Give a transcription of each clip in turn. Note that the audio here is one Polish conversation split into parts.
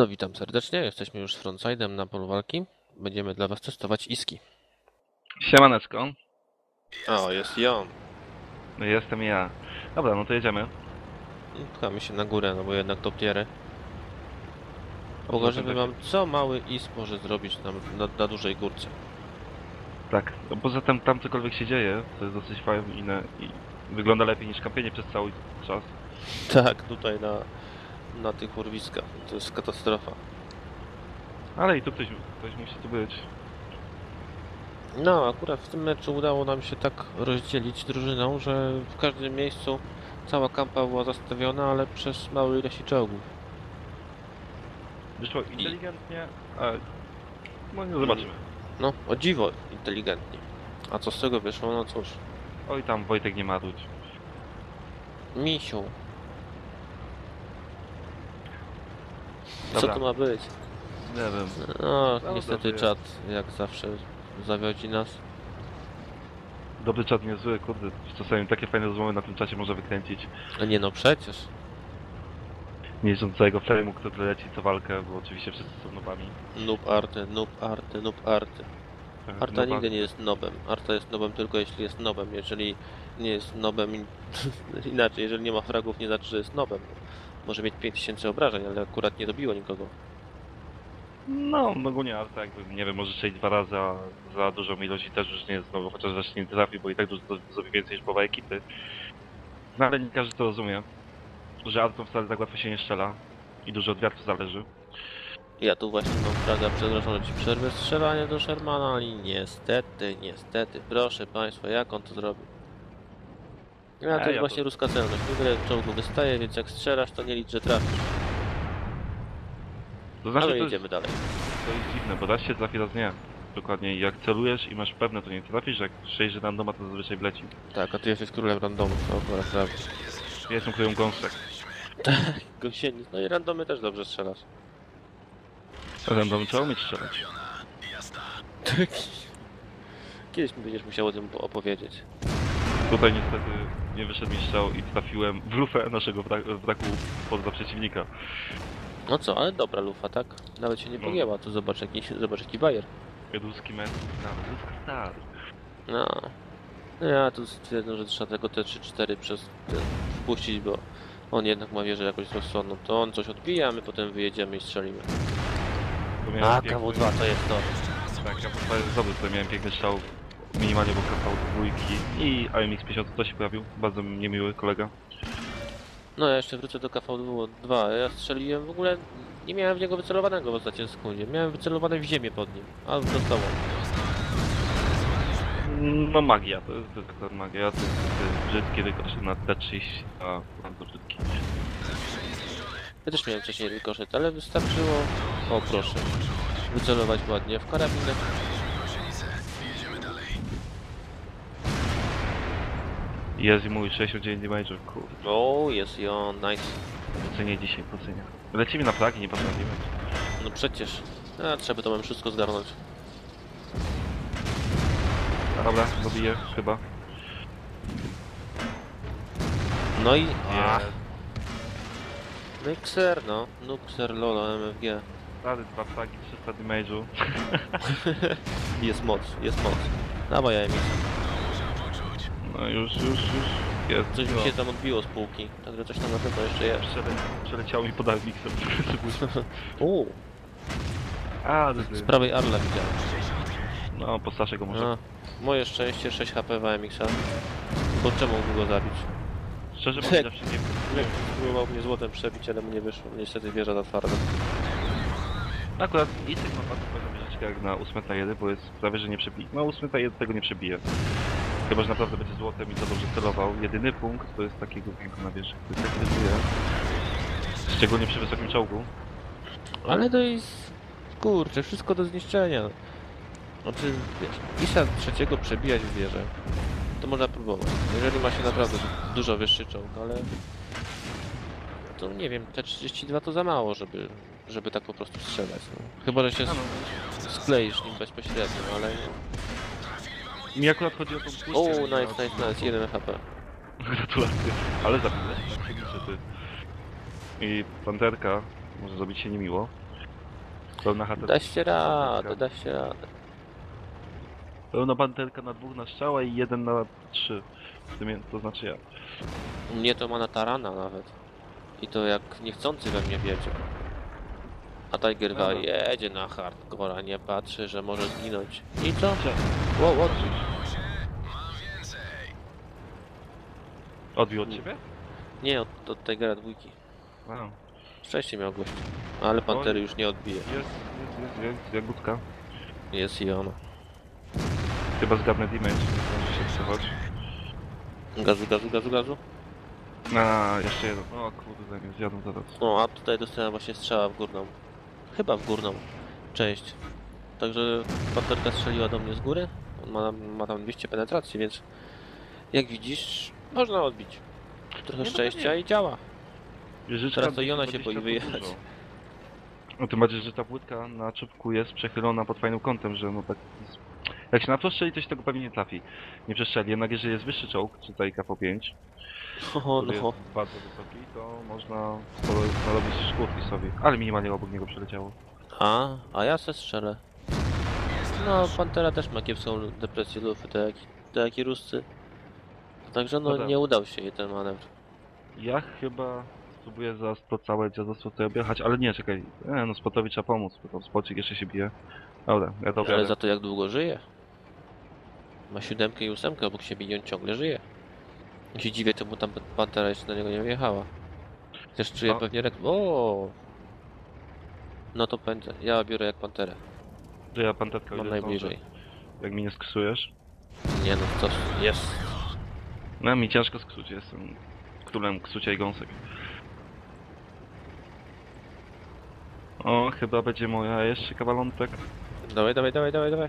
No witam serdecznie, jesteśmy już z frontside'em na polu walki. Będziemy dla was testować iski. Siemaneczko, O, jest on. no jestem ja. Dobra, no to jedziemy. Pchamy się na górę, no bo jednak top tiery. Pokażemy tak. wam, co mały isk może zrobić na, na, na dużej górce. Tak, no poza tym tam cokolwiek się dzieje, to jest dosyć fajne i wygląda lepiej niż kampienie przez cały czas. Tak, tutaj na, na tych urwiskach. To jest katastrofa. Ale i tu ktoś, ktoś musi tu być. No, akurat w tym meczu udało nam się tak rozdzielić drużyną, że w każdym miejscu cała kampa była zastawiona, ale przez małe ilości czołgów. Wyszło inteligentnie, a no nie zobaczymy. No, o dziwo inteligentnie. A co z tego wyszło? No cóż. Oj tam Wojtek nie marudź. Misiu. Co Dobra. to ma być? Nie wiem. No, No, niestety dobrze czat jak zawsze zawiodzi nas. Dobry czat niezły, kurde, czasami takie fajne rozmowy na tym czacie można wykręcić. A nie no, przecież. Mniejsząc całego frame'u, który leci co walkę, bo oczywiście wszyscy są nobami. Noob arty, noob arty, noob arty. Arta Noba- nigdy nie jest nobem. Arta jest nobem tylko jeśli jest nobem. Jeżeli nie jest nobem, in- inaczej, jeżeli nie ma fragów, nie znaczy, że jest nobem. Może mieć 5000 obrażeń, ale akurat nie dobiło nikogo. No, ogólnie Arta jakby, nie wiem, może strzelić dwa razy, a za dużą ilość i też już nie jest znowu, chociaż zacznie nie trafi, bo i tak dużo zrobi więcej niż połowa ekipy. No ale nie każdy to rozumie, że Artą wcale tak łatwo się nie strzela i dużo od wiatru zależy. Ja tu właśnie mam fraga, przepraszam, że ci przerwę strzelanie do Shermana, ale niestety, niestety, proszę państwa, jak on to zrobił? Ja, to jest ja właśnie to- ruska celność, niewiele czołgu wystaje, więc jak strzelasz, to nie licz, że trafisz. To znaczy, ale to jest, jedziemy dalej. to jest dziwne, bo raz się trafi, raz nie. Dokładnie, jak celujesz i masz pewne, to nie trafisz, jak strzelisz randoma, to zazwyczaj wleci. Tak, a ty jesteś królem randomu, to akurat prawda. Ja jestem kryją gąsek. Gąsienic, no i randomy też dobrze strzelasz. Random trzeba umieć strzelać. Kiedyś mi będziesz musiał o tym opowiedzieć. Tutaj niestety nie wyszedł mi strzał i trafiłem w lufę naszego wra- wraku poza przeciwnika. No co, ale dobra lufa, tak? Nawet się nie No. pogięła, to zobacz jaki, zobacz jaki bajer. Ruski mecz, no, ruski star. No. No Ja tu stwierdzę, że trzeba tego T3-4 przez ten wpuścić, bo on jednak ma wieżę jakoś rozsądną. To on coś odbija, a my potem wyjedziemy i strzelimy. To miałem A, piękny- KW2 to jest to. Tak, ja jest dobry, to miałem piękny strzał minimalnie obok KV dwójki i AMX 50 to się pojawił, bardzo niemiły kolega. No ja jeszcze wrócę do KV2. Ja strzeliłem w ogóle, nie miałem w niego wycelowanego w ostatniej sekundzie. Miałem wycelowane w ziemię pod nim, a dostało. No magia, to jest tylko magia, to jest, to jest brzydki rykosz na T30, a bardzo brzydki. Ja też miałem wcześniej rykoszet, ale wystarczyło, o proszę, wycelować ładnie w karabinek. Jest i mój 69 damage, kurde, O, jest i on, nice. docenię dzisiaj, docenię. Lecimy na flagi, nie potrafimy. No przecież, a, trzeba to mam wszystko zgarnąć. Dobra, dobiję, chyba. No i... A, Jest. no i no. Kser, lolo, MFG. Rady, dwa flagi, 300 damage'u. Jest moc, jest moc. Dawaj, ja No już, już, już. Jest. Coś mi się tam odbiło z półki, także coś tam na pewno jeszcze jest. Przele, przeleciało mi pod Almixem. Uuu, A, z prawej Arla widziałem. No, po Staszego może. A, moje szczęście 6 HP w AMX-a. Bo czemu mógł go zabić? Szczerze Tak. powiedziawszy, nie Jak próbował mnie złotem przebić, ale mu nie wyszło. Niestety wieża za twarda. Akurat i tych napastów powinno być jak na 8 na 1, bo jest prawie, że nie przebije. No 8 na 1 tego nie przebije. Chyba, że naprawdę będzie złotem i to dobrze celował. Jedyny punkt to jest takiego wielkiego na wieży, który tak. Szczególnie przy wysokim czołgu. Ale to jest... Kurczę, wszystko do zniszczenia. Znaczy, wiesz, ISA trzeciego przebijać w wieżę, to można próbować. Jeżeli ma się naprawdę du- dużo wyższy czołg, ale... To nie wiem, T32 to za mało, żeby, żeby tak po prostu strzelać. No. Chyba, że się no, skleisz nim bezpośrednio, ale... mi akurat chodzi o tą puszkę. O, nice, nice, nice, 1 HP. Gratulacje. Ale zabiłeś, się ty. I panterka może zrobić się niemiło. Pełna chata. Daście radę, daście radę. Pełna panterka na dwóch na strzała i jeden na trzy. W tym, to znaczy ja. U mnie to ma na tarana nawet. I to jak niechcący we mnie wiedzie. A Tiger Dobra. Guy jedzie na hardcore, nie patrzy, że może zginąć. I co? Wow, wow. Odbił od ciebie? Nie, od, od Tigera dwójki. A, Szczęście miał gość. Ale Pantery już nie odbije. jest, jest, jest, jest, jagódka. Jest i ona. Chyba zgadnę damage, może się przechodź. Gazu, gazu, gazu, gazu. A, jeszcze jeden. O kurde, nie zjadą zaraz. No, a tutaj dostałem właśnie strzała w górną. Chyba w górną część. Także panterka strzeliła do mnie z góry. On ma, ma tam 200 penetracji, więc jak widzisz, można odbić. Trochę Nie, no szczęścia i działa. Wieżyczka Teraz to i ona się 220 boi wyjechać. dużo. No tym bardziej, że ta płytka na czubku jest przechylona pod fajnym kątem, że no tak... Jak się na to strzeli, to się tego pewnie nie trafi. Nie przestrzeli, jednak jeżeli jest wyższy czołg, czy tutaj KV5, O, który no. jest bardzo wysoki, to można sporo narobić szkód sobie. Ale minimalnie obok niego przeleciało. A, a ja se strzelę. No, Pantera też ma kiepską depresję lufy, tak jak, tak jak i Ruscy. Także no, tak. nie udał się jej ten manewr. Ja chyba spróbuję za to całe dziadostwo tutaj objechać, ale nie, czekaj. E, no Spotowi trzeba pomóc, bo tam Spocik jeszcze się bije. Dobra, ja to Ale za to jak długo żyje. Ma siódemkę i ósemkę obok siebie i on ciągle żyje. I się dziwię, czemu tam Pantera jeszcze do niego nie wjechała. Też czuję No. pewnie rek... O! No to pędzę. Ja biorę jak Panterę. To ja pantetkę Mam najbliżej. Jak mi nie. Nie no, to jest. No mi ciężko sksuć, jestem królem ksucia i gąsek. O, chyba będzie moja jeszcze kawalątek. Dawaj, dawaj, dawaj, dawaj, dawaj.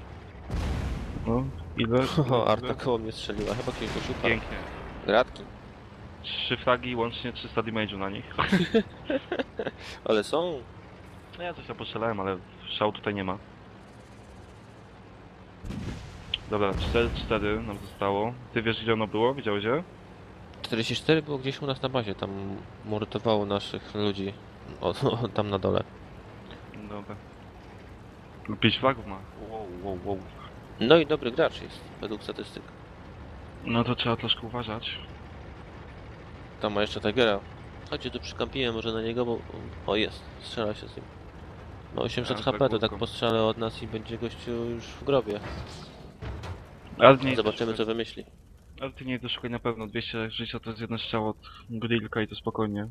No, ile? O, Arta koło mnie strzeliła, chyba kimś oszuka. Pięknie. Gratki. Trzy fragi, łącznie 300 damage'u na nich. Ale są. No ja coś tam postrzelałem, ale szału tutaj nie ma. Dobra, 4-4 nam zostało. Ty wiesz gdzie ono było? Widziałeś je? 44 było gdzieś u nas na bazie, tam mordowało naszych ludzi. O, o, tam na dole. Dobra. 5 fragów ma. Wow, wow, wow. No i dobry gracz jest, według statystyk. No to trzeba troszkę uważać. Tam ma jeszcze Tigera. Chodźcie tu przykampiłem może na niego, bo... O jest, strzela się z nim. Ma 800 Ja, HP, to tak postrzela od nas i będzie gościu już w grobie. Ale nie Zobaczymy co wymyśli. Ale ty nie doszukaj na pewno 200 życia to jest jeden strzał od grillka i to spokojnie.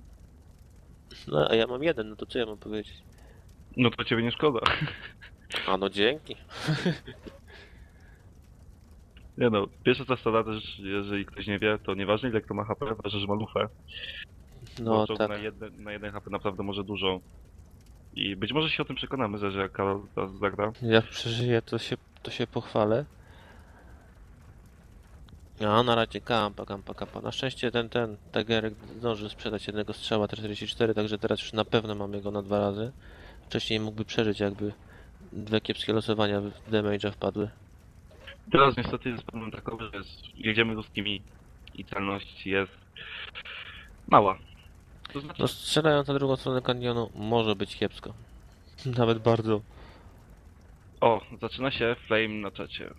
No a ja mam jeden, no to co ja mam powiedzieć? No to ciebie nie szkoda. A no dzięki. Nie no, pierwsza zasada też, jeżeli ktoś nie wie, to nieważne ile kto ma HP, ważne, że ma lufę. No bo tak. na, jeden, na jeden HP naprawdę może dużo. I być może się o tym przekonamy, że jak Karol teraz zagra. Jak przeżyję, to się, to się pochwalę. A na razie kampa, kampa, kampa. Na szczęście ten, ten Tagerek zdąży sprzedać jednego strzała T44, także teraz już na pewno mamy go na dwa razy. Wcześniej mógłby przeżyć, jakby dwie kiepskie losowania w damage'a wpadły. Teraz niestety jest problem takowy, że jedziemy ludzkimi i celność jest mała. To znaczy, No strzelając na drugą stronę kanionu może być kiepsko. Nawet bardzo. o, zaczyna się flame na czacie.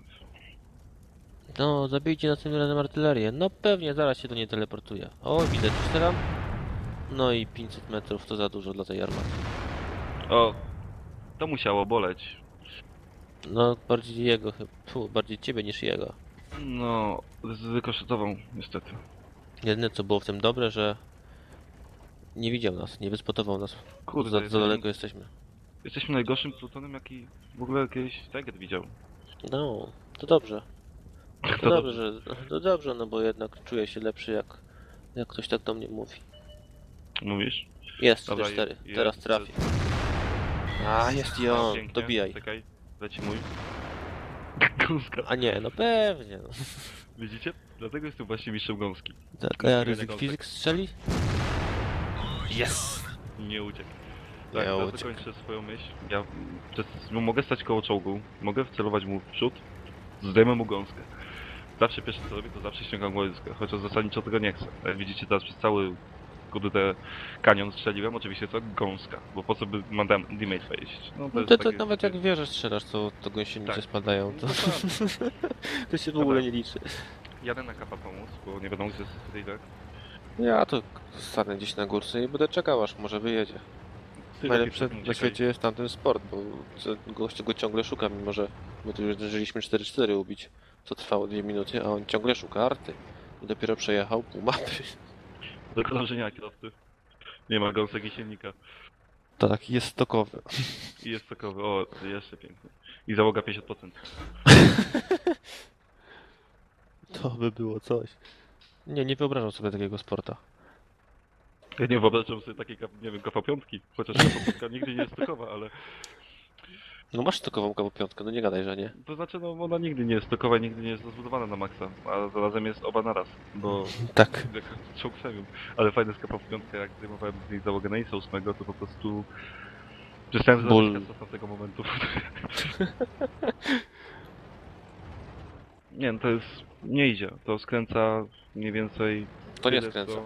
No, zabijcie następnym razem artylerię. No pewnie, zaraz się do niej teleportuje. O, widzę coś tam. No i 500 metrów to za dużo dla tej armaty. O, to musiało boleć. No, bardziej jego, chyba. Bardziej ciebie niż jego. No, zrykoszetował niestety. Jedyne co było w tym dobre, że nie widział nas, nie wyspotował nas. Kurde, za, za daleko jesteśmy. Jesteśmy najgorszym plutonem, jaki w ogóle kiedyś Tiger widział. No, to dobrze. To To dobrze, to dobrze, no bo jednak czuję się lepszy jak, jak ktoś tak do mnie mówi. Mówisz? Jest Dobra, 4-4, jest- teraz jest- trafię. A, jest i on, pięknie. dobijaj. Czekaj, leci mój. Gąska. A nie, no pewnie. No. Widzicie? Dlatego jestem właśnie mistrzem gąski. Tak, a ja ryzyk fizyk strzeli? Yes! Nie uciekł. Tak, ja uciekł. zakończę swoją myśl. Ja przez, no, mogę stać koło czołgu, mogę wcelować mu w przód, zdejmę mu gąskę. Zawsze pierwsze co robię, to zawsze ściągam gąskę, chociaż zasadniczo tego nie chcę. Jak widzicie teraz przez cały kurde kanion strzeliłem, oczywiście co? Gąska, bo po co by madam damage wejść? No, No jest to, to takie- nawet jak wieże strzelasz, to, to gąsienice Tak. spadają. To, No dokładnie. to się w ogóle nie liczy. Jadę na kapa pomóc, bo nie wiadomo gdzie jest Friedek. Ja to stanę gdzieś na górce i będę czekał, aż może wyjedzie. Najlepsze na świecie jest tamten sport, bo gościu go ciągle szuka, mimo że my tu już zdążyliśmy 4-4 ubić, co trwało 2 minuty, a on ciągle szuka arty. I dopiero przejechał pół mapy. Krążenia kierowcy. Nie ma gąsek i silnika. To taki jest stokowy. I jest sokowy, o, jeszcze pięknie. I załoga 50%. To by było coś. Nie, nie wyobrażam sobie takiego sporta. Ja nie wyobrażam sobie takiej, nie wiem, KV5, chociaż KV5 nigdy nie jest stokowa, ale... No masz stokową kawę piątkę, no nie gadaj, że nie. To znaczy, no ona nigdy nie jest stokowa nigdy nie jest rozbudowana na maksa, a zarazem jest oba naraz, bo Tak. jak czołg premium. Ale fajne z KV5, jak zdejmowałem z niej załogę na ISA 8, to po prostu... Przestałem Ból. od tego momentu. nie, no to jest... nie idzie. To skręca mniej więcej... To nie tyle, skręca. co-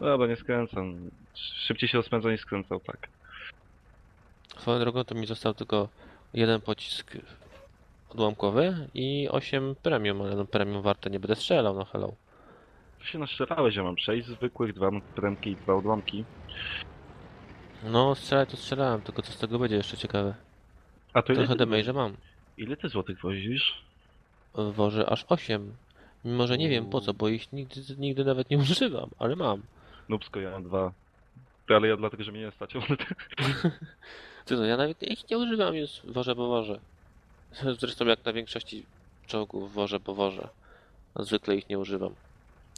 No dobra, nie skręcam. Szybciej się rozpędza niż skręcał, tak. Swoją drogą to mi został tylko jeden pocisk odłamkowy i 8 premium, ale no premium warte nie będę strzelał, no hello. To się naszczepałeś, ja mam 6 zwykłych, dwa premki i dwa odłamki. No strzelać to strzelałem, tylko co z tego będzie jeszcze ciekawe. A to ile Trochę ty, damage'a mam. ile ty złotych wozisz? Wożę aż 8. Mimo, że nie wiem po co, bo ich nigdy, nigdy nawet nie używam, ale mam. Nubsko, ja mam dwa. Ale ja dlatego, że mnie nie stać. ty- no, ja nawet ich nie używam, więc wożę, bo wożę. Zresztą jak na większości czołgów wożę, bo wożę. A zwykle ich nie używam.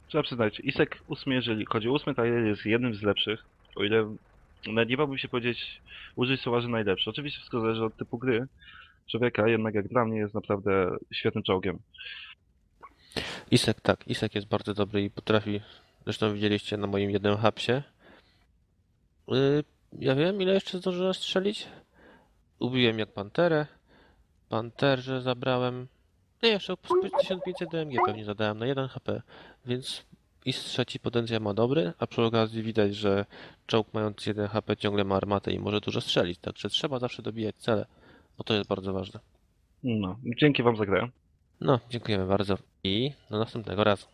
Trzeba przyznać, Isek 8, jeżeli chodzi o 8, to jest jednym z lepszych. O ile nawet nie bałbym się powiedzieć, użyć słowa, że najlepszy. Oczywiście wszystko zależy od typu gry człowieka, jednak jak dla mnie jest naprawdę świetnym czołgiem. Isek tak, Isek jest bardzo dobry i potrafi, zresztą widzieliście na moim jednym hapsie. Ja wiem, ile jeszcze zdążyłem strzelić? Ubiłem jak panterę. Panterze zabrałem. Nie, jeszcze z 1500 DMG pewnie zadałem na 1 HP, więc IS trzeci potencjał ma dobry, a przy okazji widać, że czołg mając 1 HP ciągle ma armatę i może dużo strzelić, także trzeba zawsze dobijać cele, bo to jest bardzo ważne. No, dzięki wam za grę. No, dziękujemy bardzo i do następnego razu.